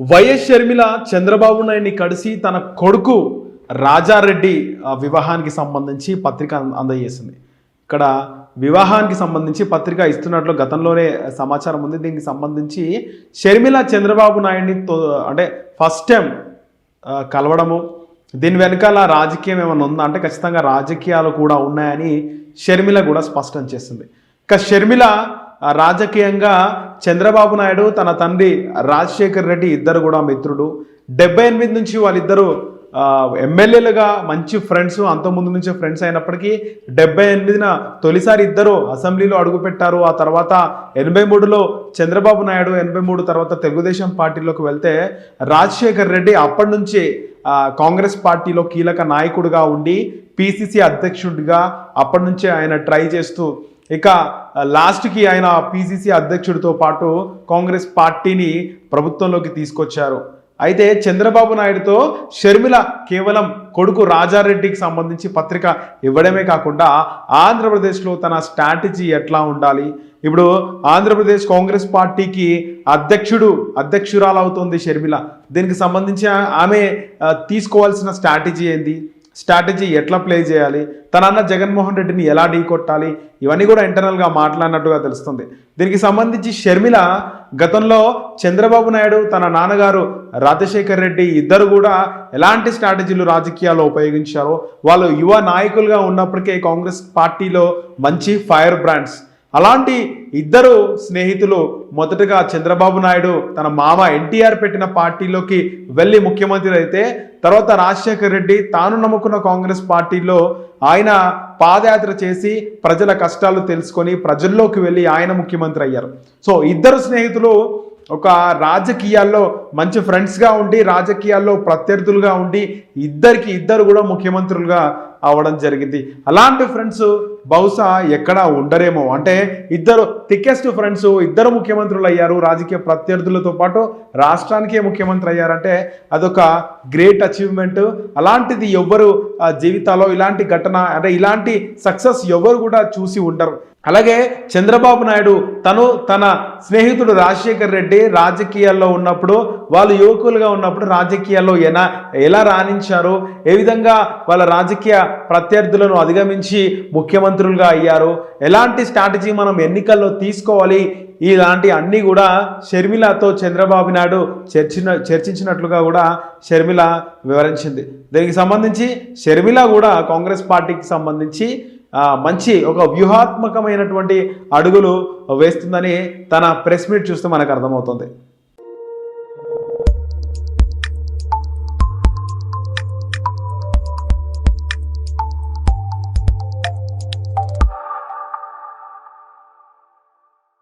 YS Sharmila Chandrababu నాయుడిని కలిసి తన కొడుకు రాజారెడ్డి వివాహానికి సంబంధించి పత్రిక అందజేసింది. ఇక్కడ వివాహానికి సంబంధించి పత్రిక ఇస్తున్నట్లు గతంలోనే సమాచారం ఉంది. దీనికి సంబంధించి షర్మిల చంద్రబాబు నాయుడిని తో అంటే ఫస్ట్ టైం కలవడము దీని వెనకాల రాజకీయం ఏమైనా ఉందా? అంటే ఖచ్చితంగా రాజకీయాలు కూడా ఉన్నాయని షర్మిల కూడా స్పష్టం చేసింది. ఇక షర్మిల రాజకీయంగా చంద్రబాబు నాయుడు తన తండ్రి రాజశేఖర్ రెడ్డి ఇద్దరు కూడా మిత్రుడు. డెబ్బై ఎనిమిది నుంచి వాళ్ళిద్దరూ ఎమ్మెల్యేలుగా మంచి ఫ్రెండ్స్ అంతకుముందు నుంచే ఫ్రెండ్స్ అయినప్పటికీ డెబ్బై ఎనిమిదిన తొలిసారి ఇద్దరు అసెంబ్లీలో అడుగుపెట్టారు ఆ తర్వాత ఎనభై మూడులో చంద్రబాబు నాయుడు ఎనభై మూడు తర్వాత తెలుగుదేశం పార్టీలోకి వెళ్తే రాజశేఖర్ రెడ్డి అప్పటి నుంచి కాంగ్రెస్ పార్టీలో కీలక నాయకుడిగా ఉండి పిసిసి అధ్యక్షుడిగా అప్పటి నుంచే ఆయన ట్రై చేస్తూ ఇక లాస్ట్కి ఆయన పిసిసి అధ్యక్షుడితో పాటు కాంగ్రెస్ పార్టీని ప్రభుత్వంలోకి తీసుకొచ్చారు. అయితే చంద్రబాబు నాయుడుతో షర్మిల కేవలం కొడుకు రాజారెడ్డికి సంబంధించి పత్రిక ఇవ్వడమే కాకుండా ఆంధ్రప్రదేశ్లో తన స్ట్రాటజీ ఎట్లా ఉండాలి? ఇప్పుడు ఆంధ్రప్రదేశ్ కాంగ్రెస్ పార్టీకి అధ్యక్షుడు అధ్యక్షురాలు అవుతుంది షర్మిల. దీనికి సంబంధించి ఆమె తీసుకోవాల్సిన స్ట్రాటజీ ఏంది? స్ట్రాటజీ ఎట్లా ప్లే చేయాలి? తన అన్న జగన్మోహన్ రెడ్డిని ఎలా ఢీ కొట్టాలి? ఇవన్నీ కూడా ఇంటర్నల్గా మాట్లాడినట్టుగా తెలుస్తుంది. దీనికి సంబంధించి షర్మిల గతంలో చంద్రబాబు నాయుడు తన నాన్నగారు రాజశేఖర్ రెడ్డి ఇద్దరు కూడా ఎలాంటి స్ట్రాటజీలు రాజకీయాల్లో ఉపయోగించారో వాళ్ళు యువ నాయకులుగా ఉన్నప్పటికే కాంగ్రెస్ పార్టీలో మంచి ఫైర్ బ్రాండ్స్ అలాంటి ఇద్దరు స్నేహితులు మొదటగా చంద్రబాబు నాయుడు తన మామ ఎన్టీఆర్ పెట్టిన పార్టీలోకి వెళ్ళి ముఖ్యమంత్రి అయితే తర్వాత రాజశేఖర్ రెడ్డి తాను నమ్ముకున్న కాంగ్రెస్ పార్టీలో ఆయన పాదయాత్ర చేసి ప్రజల కష్టాలు తెలుసుకొని ప్రజల్లోకి వెళ్ళి ఆయన ముఖ్యమంత్రి అయ్యారు. సో ఇద్దరు స్నేహితులు ఒక రాజకీయాల్లో మంచి ఫ్రెండ్స్గా ఉండి రాజకీయాల్లో ప్రత్యర్థులుగా ఉండి ఇద్దరికి ఇద్దరు కూడా ముఖ్యమంత్రులుగా అవడం జరిగింది. అలాంటి ఫ్రెండ్స్ బహుశా ఎక్కడ ఉండరేమో. అంటే ఇద్దరు థికెస్ట్ ఫ్రెండ్స్ ఇద్దరు ముఖ్యమంత్రులు అయ్యారు. రాజకీయ ప్రత్యర్థులతో పాటు రాష్ట్రానికే ముఖ్యమంత్రి అయ్యారంటే అదొక గ్రేట్ అచీవ్మెంట్ అలాంటిది ఎవ్వరు జీవితాల్లో ఇలాంటి ఘటన అంటే ఇలాంటి సక్సెస్ ఎవరు కూడా చూసి ఉండరు. అలాగే చంద్రబాబు నాయుడు తను తన స్నేహితుడు రాజశేఖర్ రెడ్డి రాజకీయాల్లో ఉన్నప్పుడు వాళ్ళు యువకులుగా ఉన్నప్పుడు రాజకీయాల్లో ఎలా ఎలా రాణించారు ఏ విధంగా వాళ్ళ రాజకీయ ప్రత్యర్థులను అధిగమించి ముఖ్యమంత్రులుగా అయ్యారు ఎలాంటి స్ట్రాటజీ మనం ఎన్నికల్లో తీసుకోవాలి ఇలాంటి అన్నీ కూడా షర్మిలతో చంద్రబాబు నాయుడు చర్చిన చర్చించినట్లుగా కూడా షర్మిల వివరించింది. దీనికి సంబంధించి షర్మిల కూడా కాంగ్రెస్ పార్టీకి సంబంధించి మంచి ఒక వ్యూహాత్మకమైనటువంటి అడుగులు వేస్తుందని తన ప్రెస్ మీట్ చూస్తే మనకు అర్థమవుతుంది.